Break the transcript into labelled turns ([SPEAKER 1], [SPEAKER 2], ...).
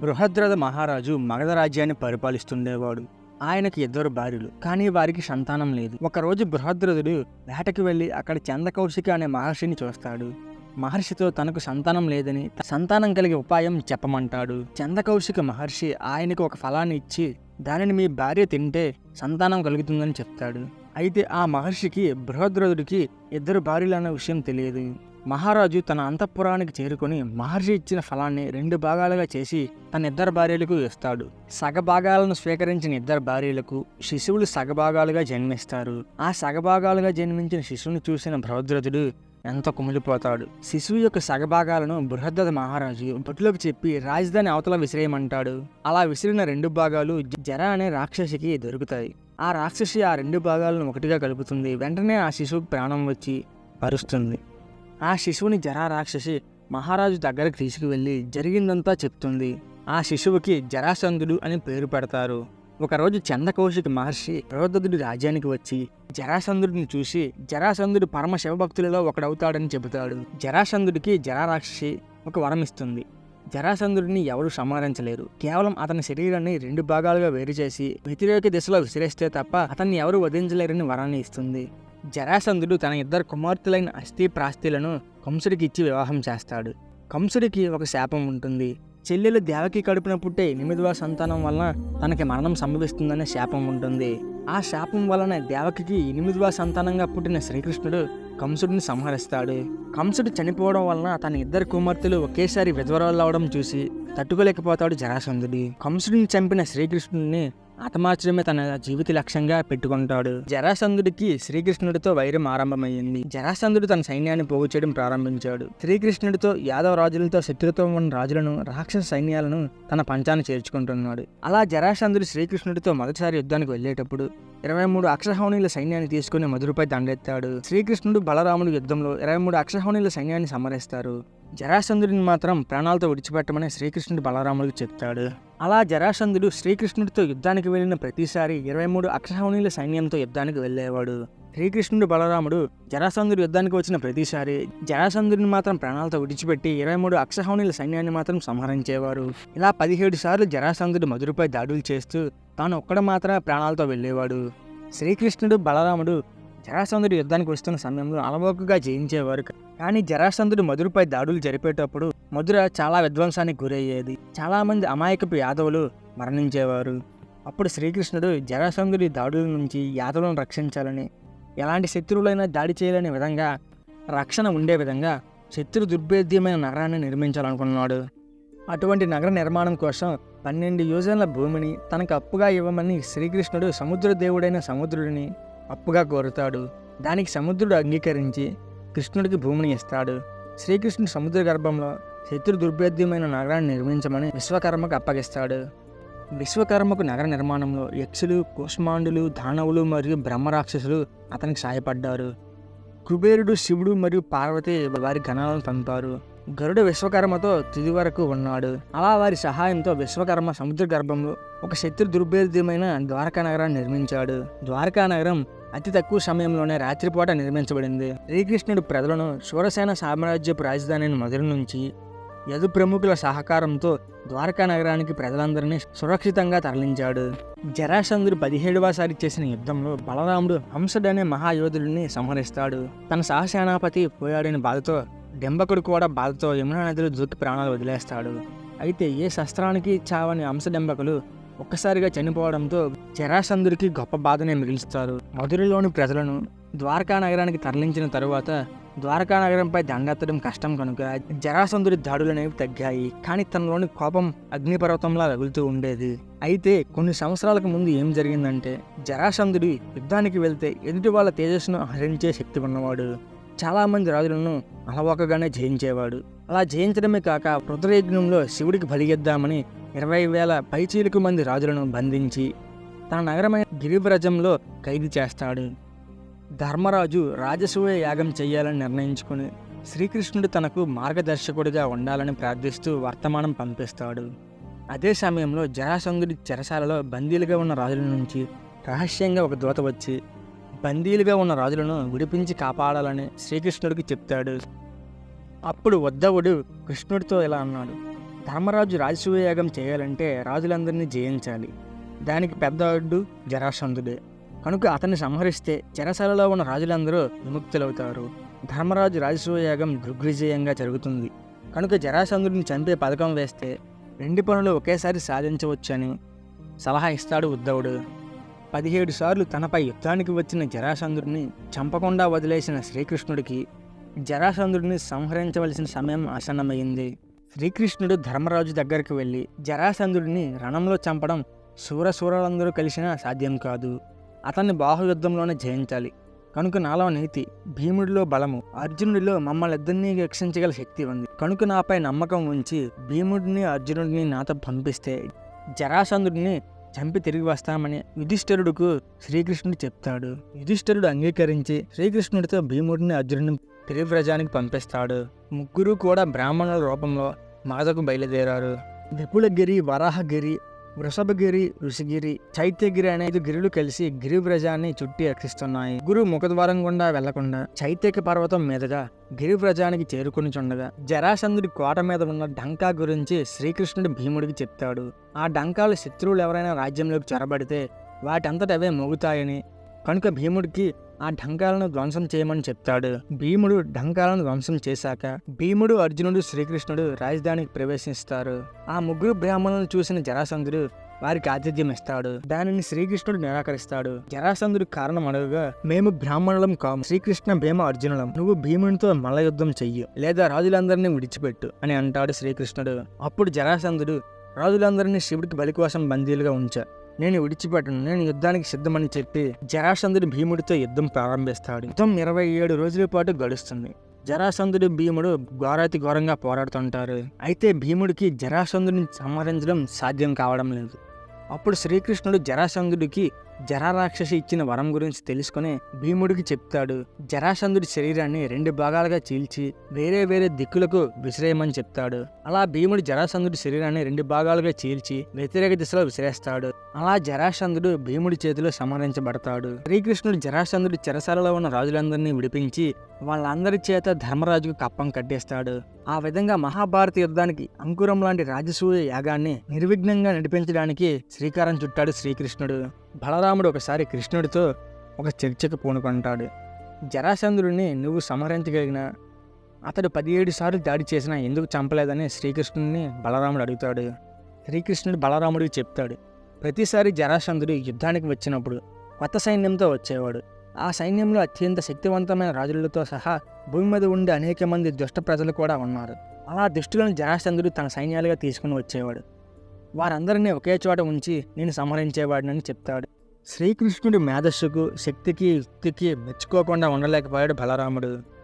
[SPEAKER 1] బృహద్రథ మహారాజు మగధ రాజ్యాన్ని పరిపాలిస్తుండేవాడు. ఆయనకి ఇద్దరు భార్యలు కానీ వారికి సంతానం లేదు. ఒకరోజు బృహద్రథుడు వేటకి వెళ్ళి అక్కడ చందకౌశిక అనే మహర్షిని చూస్తాడు. మహర్షితో తనకు సంతానం లేదని సంతానం కలిగే ఉపాయం చెప్పమంటాడు. చందకౌశిక మహర్షి ఆయనకు ఒక ఫలాన్ని ఇచ్చి దానిని మీ భార్య తింటే సంతానం కలుగుతుందని చెప్తాడు. అయితే ఆ మహర్షికి బృహద్రథుడికి ఇద్దరు భార్యలు అన్న విషయం తెలియదు. మహారాజు తన అంతఃపురానికి చేరుకుని మహర్షి ఇచ్చిన ఫలాన్ని రెండు భాగాలుగా చేసి తన ఇద్దరు భార్యలకు ఇస్తాడు. సగభాగాలను స్వీకరించిన ఇద్దరు భార్యలకు శిశువులు సగభాగాలుగా జన్మిస్తారు. ఆ సగభాగాలుగా జన్మించిన శిశువుని చూసిన బృహద్రథుడు ఎంత కుమిలిపోతాడు. శిశువు యొక్క సగభాగాలను బృహద్రథ మహారాజు భటులకు చెప్పి రాజధాని అవతల విసిరేయమంటాడు. అలా విసిరిన రెండు భాగాలు జర అనే రాక్షసికి దొరుకుతాయి. ఆ రాక్షసి ఆ రెండు భాగాలను ఒకటిగా కలుపుతుంది. వెంటనే ఆ శిశువు ప్రాణం వచ్చి పరుస్తుంది. ఆ శిశువుని జరా రాక్షసి మహారాజు దగ్గరకు తీసుకువెళ్ళి జరిగిందంతా చెప్తుంది. ఆ శిశువుకి జరాసంధుడు అని పేరు పెడతారు. ఒకరోజు చందకౌశిక మహర్షి బృహద్రథుడి రాజ్యానికి వచ్చి జరాసంధుడిని చూసి జరాసంధుడు పరమ శివభక్తులలో ఒకడవుతాడని చెబుతాడు. జరాసంధుడికి జరారాక్షసి ఒక వరం ఇస్తుంది. జరాసంధుడిని ఎవరు సంహరించలేరు. కేవలం అతని శరీరాన్ని రెండు భాగాలుగా వేరు చేసి వ్యతిరేక దిశలో విసిరేస్తే తప్ప అతన్ని ఎవరు వధించలేరని వరాన్ని ఇస్తుంది. జరాసంధుడు తన ఇద్దరు కుమార్తెలైన అస్థి ప్రాస్తిలను కంసుడికి ఇచ్చి వివాహం చేస్తాడు. కంసుడికి ఒక శాపం ఉంటుంది. చెల్లెలు దేవకి కడుపున పుట్టే ఎనిమిదవ సంతానం వలన తనకి మరణం సంభవిస్తుందనే శాపం ఉంటుంది. ఆ శాపం వలన దేవకికి ఎనిమిదవ సంతానంగా పుట్టిన శ్రీకృష్ణుడు కంసుడిని సంహరిస్తాడు. కంసుడు చనిపోవడం వలన తన ఇద్దరు కుమార్తెలు ఒకేసారి విధ్వరాలు అవడం చూసి తట్టుకోలేకపోతాడు జరాసంధుడి. కంసుడిని చంపిన శ్రీకృష్ణుడిని హతమార్చడమే తన జీవిత లక్ష్యంగా పెట్టుకుంటాడు. జరాసంధుడికి శ్రీకృష్ణుడితో వైరం ఆరంభమైంది జరాసంధుడు తన సైన్యాన్ని పోగు చేయడం ప్రారంభించాడు. శ్రీకృష్ణుడితో యాదవ రాజులతో శత్రుత్వం ఉన్న రాజులను రాక్షస సైన్యాలను తన పంచాన్ని చేర్చుకుంటున్నాడు. అలా జరాసంధుడు శ్రీకృష్ణుడితో మొదటిసారి యుద్ధానికి వెళ్ళేటప్పుడు ఇరవై మూడు అక్షహౌణీల సైన్యాన్ని తీసుకుని మధురపై దండెత్తాడు. శ్రీకృష్ణుడు బలరాముడు యుద్ధంలో ఇరవై మూడు అక్షహౌణీల సైన్యాన్ని సమరిస్తారు జరాసంధుడిని మాత్రం ప్రాణాలతో విడిచిపెట్టమని శ్రీకృష్ణుడు బలరాముడికి చెప్తాడు. అలా జరాసంధుడు శ్రీకృష్ణుడితో యుద్ధానికి వెళ్ళిన ప్రతిసారి ఇరవై మూడు అక్షహౌణీల సైన్యంతో యుద్ధానికి వెళ్ళేవాడు. శ్రీకృష్ణుడు బలరాముడు జరాసంధుడు యుద్ధానికి వచ్చిన ప్రతిసారి జరాసంధుడిని మాత్రం ప్రాణాలతో విడిచిపెట్టి ఇరవై మూడు అక్షహౌణీల సైన్యాన్ని మాత్రం సంహరించేవారు. ఇలా పదిహేడు సార్లు జరాసంధుడు మధురపై దాడులు చేస్తూ తాను ఒక్కడ మాత్రమే ప్రాణాలతో వెళ్ళేవాడు. శ్రీకృష్ణుడు బలరాముడు జరాసంధుడు యుద్ధానికి వస్తున్న సమయంలో అలవోకగా జయించేవారు. కానీ జరాసంధుడు మధురపై దాడులు జరిపేటప్పుడు మధుర చాలా విధ్వంసానికి గురయ్యేది. చాలామంది అమాయకపు యాదవులు మరణించేవారు. అప్పుడు శ్రీకృష్ణుడు జరాసంధుడి దాడుల నుంచి యాదవులను రక్షించాలని ఎలాంటి శత్రువులైనా దాడి చేయలేని విధంగా రక్షణ ఉండే విధంగా శత్రు దుర్భేద్యమైన నగరాన్ని నిర్మించాలనుకున్నాడు. అటువంటి నగర నిర్మాణం కోసం పన్నెండు యోజనల భూమిని తనకు అప్పుగా ఇవ్వమని శ్రీకృష్ణుడు సముద్ర దేవుడైన సముద్రుడిని అప్పుగా కోరుతాడు. దానికి సముద్రుడు అంగీకరించి కృష్ణుడికి భూమిని ఇస్తాడు. శ్రీకృష్ణుడు సముద్ర గర్భంలో శత్రు దుర్భేద్యమైన నగరాన్ని నిర్మించమని విశ్వకర్మకు అప్పగిస్తాడు. విశ్వకర్మకు నగర నిర్మాణంలో యక్షులు కుష్మాండులు దానవులు మరియు బ్రహ్మరాక్షసులు అతనికి సాయపడ్డారు కుబేరుడు శివుడు మరియు పార్వతి వారి గణాలను పంపారు గరుడు విశ్వకర్మతో తుది వరకు ఉన్నాడు. అలా వారి సహాయంతో విశ్వకర్మ సముద్ర గర్భంలో ఒక శత్రు దుర్భేద్యమైన ద్వారకా నగరాన్ని నిర్మించాడు. ద్వారకా నగరం అతి తక్కువ సమయంలోనే రాత్రిపూట నిర్మించబడింది. శ్రీకృష్ణుడు ప్రజలను శూరసేన సామ్రాజ్యపు రాజధానిని మొదలు నుంచి యదు ప్రముఖుల సహకారంతో ద్వారకా నగరానికి ప్రజలందరినీ సురక్షితంగా తరలించాడు. జరాసంధుడు పదిహేడవసారి చేసిన యుద్ధంలో బలరాముడు హంసడు అనే మహాయోధుడిని సంహరిస్తాడు. తన సహసేనాపతి పోయాడని బాధతో డెంబకుడు కూడా బాధతో యమునా నదిలో దూకి ప్రాణాలు వదిలేస్తాడు. అయితే ఏ శస్త్రానికి చావని హంసడెంబకులు ఒక్కసారిగా చనిపోవడంతో జరాసంధుడికి గొప్ప బాధనే మిగిలిస్తారు. మధురలోని ప్రజలను ద్వారకా నగరానికి తరలించిన తరువాత ద్వారకా నగరంపై దండెత్తడం కష్టం కనుక జరాసంధుడి దాడులు అనేవి తగ్గాయి. కానీ తనలోని కోపం అగ్నిపర్వతంలా రగులుతూ ఉండేది. అయితే కొన్ని సంవత్సరాలకు ముందు ఏం జరిగిందంటే జరాసంధుడి యుద్ధానికి వెళ్తే ఎదుటి వాళ్ళ తేజస్సును హరించే శక్తి ఉన్నవాడు. చాలామంది రాజులను అలవోకగానే జయించేవాడు. అలా జయించడమే కాక రుద్రయజ్ఞంలో శివుడికి బలిగిద్దామని ఇరవై వేల పైచీలకు మంది రాజులను బంధించి తన నగరమైన గిరివ్రజంలో ఖైదు చేస్తాడు. ధర్మరాజు రాజసూయ యాగం చేయాలని నిర్ణయించుకుని శ్రీకృష్ణుడు తనకు మార్గదర్శకుడిగా ఉండాలని ప్రార్థిస్తూ వర్తమానం పంపిస్తాడు. అదే సమయంలో జరాసంగుడి చెరసాలలో బందీలుగా ఉన్న రాజుల నుంచి రహస్యంగా ఒక దూత వచ్చి బందీలుగా ఉన్న రాజులను విడిపించి కాపాడాలని శ్రీకృష్ణుడికి చెప్తాడు. అప్పుడు ఉద్ధవుడు కృష్ణుడితో ఇలా అన్నాడు ధర్మరాజు రాజసూయ యాగం చేయాలంటే రాజులందరినీ జయించాలి. దానికి పెద్ద అడ్డు జరాసంధుడే. కనుక అతన్ని సంహరిస్తే చెరసాలలో ఉన్న రాజులందరూ విముక్తులవుతారు. ధర్మరాజు రాజసూయాగం దృగ్విజయంగా జరుగుతుంది. కనుక జరాసంధుడిని చంపే పథకం వేస్తే రెండు పనులు ఒకేసారి సాధించవచ్చని సలహా ఇస్తాడు ఉద్ధవుడు. పదిహేడు సార్లు తనపై యుద్ధానికి వచ్చిన జరాసంధుడిని చంపకుండా వదిలేసిన శ్రీకృష్ణుడికి జరాసంధుడిని సంహరించవలసిన సమయం ఆసన్నమైంది. శ్రీకృష్ణుడు ధర్మరాజు దగ్గరికి వెళ్ళి జరాసంధుడిని రణంలో చంపడం శూరశూరలందరూ కలిసినా సాధ్యం కాదు. అతన్ని బాహుయుద్ధంలోనే జయించాలి. కనుక నాలో నీతి భీముడిలో బలము అర్జునుడిలో మమ్మల్నిద్దరినీ రక్షించగల శక్తి ఉంది. కనుక నాపై నమ్మకం ఉంచి భీముడిని అర్జునుడిని నాతో పంపిస్తే జరాసంధుడిని చంపి తిరిగి వస్తామని యుధిష్ఠిరుడుకు శ్రీకృష్ణుడు చెప్తాడు. యుధిష్ఠిరుడు అంగీకరించి శ్రీకృష్ణుడితో భీముడిని అర్జునుడిని తిరివ్రజానికి పంపిస్తాడు. ముగ్గురు కూడా బ్రాహ్మణుల రూపంలో మాదకు బయలుదేరారు. విపులగిరి వరాహగిరి వృషభగిరి ఋషిగిరి చైత్యగిరి అనే ఐదు గిరులు కలిసి గిరివ్రజాన్ని చుట్టి రక్షిస్తున్నాయి గురు ముఖద్వారం గుండా వెళ్ళకుండా చైత్యక పర్వతం మీదుగా గిరివ్రజానికి చేరుకుని చుండగా జరాసంధుడి కోట మీద ఉన్న డంకా గురించి శ్రీకృష్ణుడు భీముడికి చెప్తాడు. ఆ డంకాలు శత్రువులు ఎవరైనా రాజ్యంలోకి చొరబడితే వాటంతటవే మోగుతాయని. కనుక భీముడికి ఆ ఢంకాలను ధ్వంసం చేయమని చెప్తాడు. భీముడు ఢంకాలను ధ్వంసం చేశాక భీముడు అర్జునుడు శ్రీకృష్ణుడు రాజధానికి ప్రవేశిస్తారు. ఆ ముగ్గురు బ్రాహ్మణులను చూసిన జరాసంధుడు వారికి ఆతిథ్యం ఇస్తాడు. దానిని శ్రీకృష్ణుడు నిరాకరిస్తాడు. జరాసంధుడు కారణం అడగగా మేము బ్రాహ్మణులం కాము. శ్రీకృష్ణ భీమ అర్జునులం. నువ్వు భీమునితో మల్ల యుద్ధం లేదా రాజులందరినీ విడిచిపెట్టు అని అంటాడు శ్రీకృష్ణుడు. అప్పుడు జరాసంధుడు రాజులందరినీ శివుడికి బలి కోసం బందీలుగా ఉంచా. నేను విడిచిపెట్టను. నేను యుద్ధానికి సిద్ధమని చెప్పి జరాసంధుడు భీముడితో యుద్ధం ప్రారంభిస్తాడు. యుద్ధం ఇరవై ఏడు రోజుల పాటు గడుస్తుంది. జరాసంధుడు భీముడు ఘోరాతి ఘోరంగా పోరాడుతుంటారు అయితే భీముడికి జరాసంధుడిని సంహరించడం సాధ్యం కావడం లేదు. అప్పుడు శ్రీకృష్ణుడు జరాసంధుడికి జరారాక్షసి ఇచ్చిన వరం గురించి తెలుసుకుని భీముడికి చెప్తాడు. జరాసంధుడి శరీరాన్ని రెండు భాగాలుగా చీల్చి వేరే వేరే దిక్కులకు విసిరేయమని చెప్తాడు. అలా భీముడు జరాసంధుడి శరీరాన్ని రెండు భాగాలుగా చీల్చి వ్యతిరేక దిశలో విసిరేస్తాడు. అలా జరాసంధుడు భీముడి చేతిలో సంహరించబడతాడు. శ్రీకృష్ణుడు జరాసంధుడి చెరసాలలో ఉన్న రాజులందరినీ విడిపించి వాళ్ళందరి చేత ధర్మరాజుకు కప్పం కట్టేస్తాడు. ఆ విధంగా మహాభారత యుద్ధానికి అంకురం లాంటి రాజసూయ యాగాన్ని నిర్విఘ్నంగా నడిపించడానికి శ్రీకారం చుట్టాడు శ్రీకృష్ణుడు. బలరాముడు ఒకసారి కృష్ణుడితో ఒక చర్చకు పూనుకుంటాడు. జరాసంధుడిని నువ్వు సంహరించగలిగిన అతడు పదిహేడు సార్లు దాడి చేసినా ఎందుకు చంపలేదని శ్రీకృష్ణుడిని బలరాముడు అడుగుతాడు. శ్రీకృష్ణుడు బలరాముడికి చెప్తాడు ప్రతిసారి జరాసంధుడు యుద్ధానికి వచ్చినప్పుడు కొత్త సైన్యంతో వచ్చేవాడు. ఆ సైన్యంలో అత్యంత శక్తివంతమైన రాజులతో సహా భూమి మీద ఉండే అనేక మంది దుష్ట ప్రజలు కూడా ఉన్నారు. అలా దుష్టులను జరాసంధుడు తన సైన్యాలుగా తీసుకుని వచ్చేవాడు. వారందరినీ ఒకే చోట ఉంచి నేను సంహరించేవాడినని చెప్తాడు. శ్రీకృష్ణుడి మేధస్సుకు శక్తికి యుక్తికి మెచ్చుకోకుండా ఉండలేకపోయాడు బలరాముడు.